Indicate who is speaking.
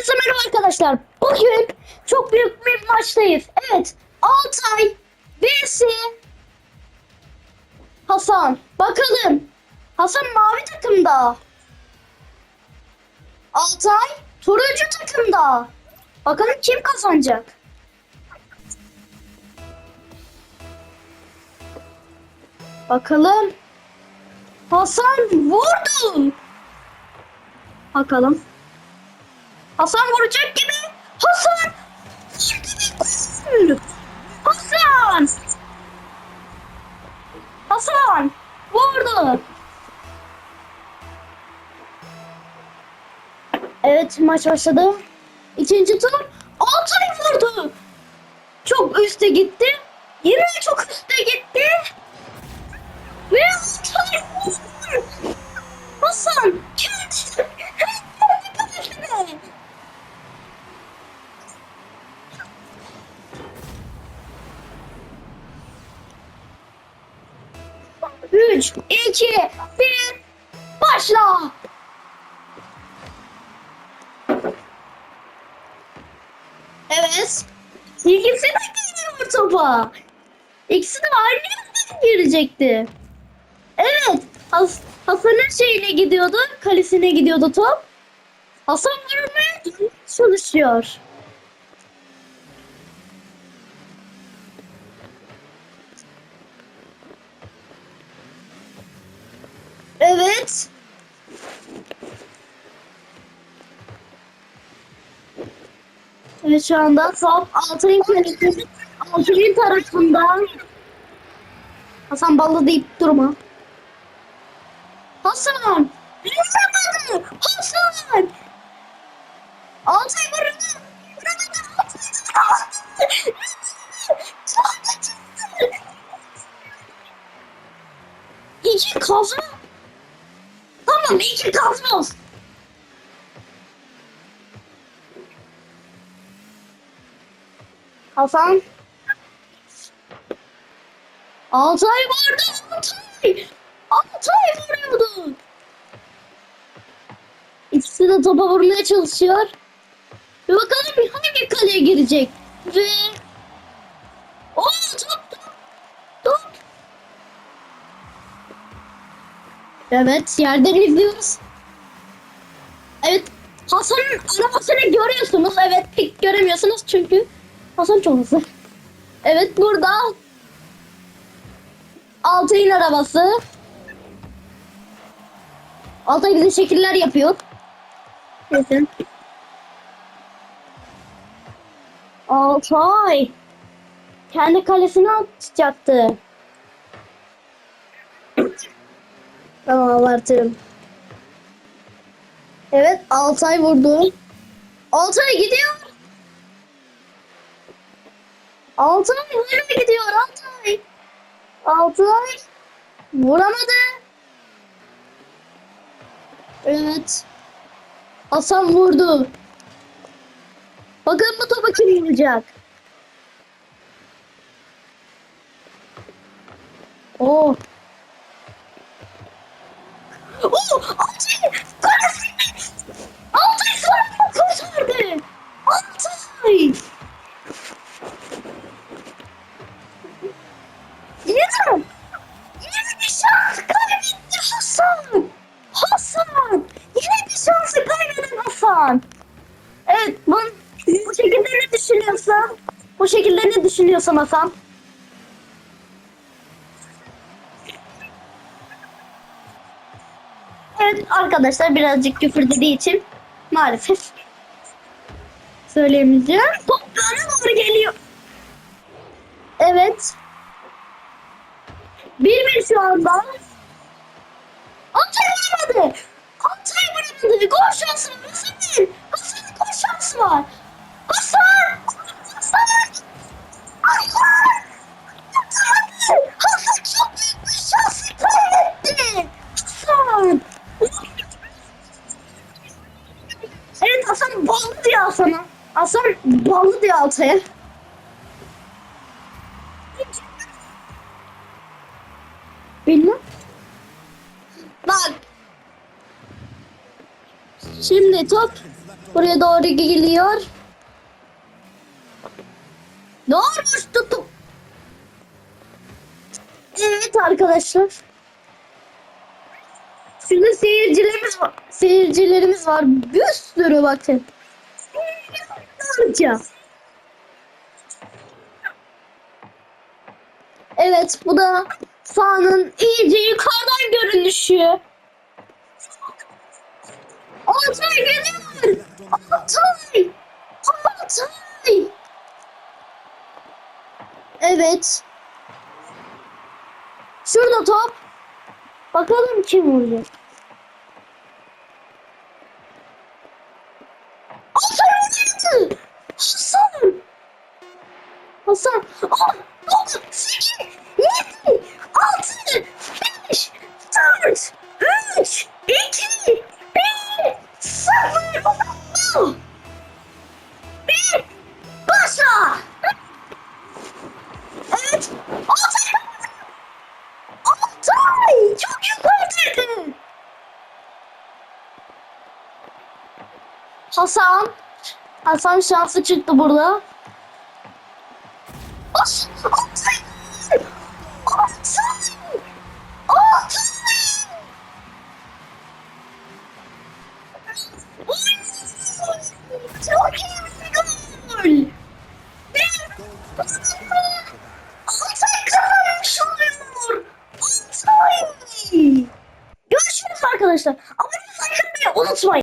Speaker 1: Herkese merhaba arkadaşlar. Bugün çok büyük bir maçtayız. Evet. Altay vs Hasan. Bakalım. Hasan mavi takımda. Altay turuncu takımda. Bakalım kim kazanacak? Bakalım. Hasan vurdu. Bakalım. Hasan vuracak gibi. Hasan! Hasan! Hasan! Vurdu. Evet maç başladı. İkinci tur Altay vurdu. Çok üste gitti. 3, 2, 1, başla! Evet. İkisi de geliyor topa. İkisi de aynı yönde girecekti. Evet. Has Hasan'ın şeyine gidiyordu. Kalesine gidiyordu top. Hasan vurmaya çalışıyor. Evet şu anda top Altay'ın kalesi Altay'ın tarafından. Hasan ballı deyip durma. Hasan! Vuramadı! Hasan! Altay vurdu! İki kaza. Tamam iki kazmaz. Hasan. Altay vardı. Altay. Altay vuruyordu. İkisi de topa vurmaya çalışıyor. Ve bakalım hangi kaleye girecek. Ve... Oo top top. Top. Evet yerden izliyoruz. Evet Hasan'ın arabasını görüyorsunuz. Evet pek göremiyorsunuz çünkü Hasan hızlı. Evet burada Altay'ın arabası. Altay bize şekiller yapıyor. Bakın. Altay. Kendi kalesine atacaktı. Tamam abartıyorum. Evet Altay vurdu. Altay gidiyor. Altay nereye gidiyor Altay? Altay vuramadı. Evet. Hasan vurdu. Bakın bu topa kim vuracak? Oh. Oo, Altay! Kalesi! Altay sonra kurtardı! Altay! Hasan! Evet, bu, bu şekilde ne düşünüyorsun? Bu şekilde ne düşünüyorsun Hasan? Evet arkadaşlar birazcık küfür dediği için maalesef söyleyemeyeceğim. Top doğru geliyor. Evet. Bir bir şu anda. Altay vuramadı. Gol şansı var. Hasan'ın. Hasan'ın gol şansı var. Hasan. Hasan. Hasan. Hasan çok büyük bir şansı kaybetti. Hasan. Evet Hasan ballı diyor Hasan'a. Hasan ballı diyor Altay'a. Bilmem. Şimdi top Buraya doğru geliyor. Doğruş tuttum. Evet arkadaşlar. Şurada seyircilerimiz var. Seyircilerimiz var. Bir sürü bakın. Milyonlarca. Evet bu da sahanın iyice yukarıdan görünüşü. Altay geliyor. Altay. Altay. Evet. Şurada top. Bakalım kim vuracak. Hasan. Hasan şansı çıktı burada. As- Altay. Altay. Altay. Çok iyi bir gol. Altay kazanmış oluyor. Altay. Görüşürüz arkadaşlar.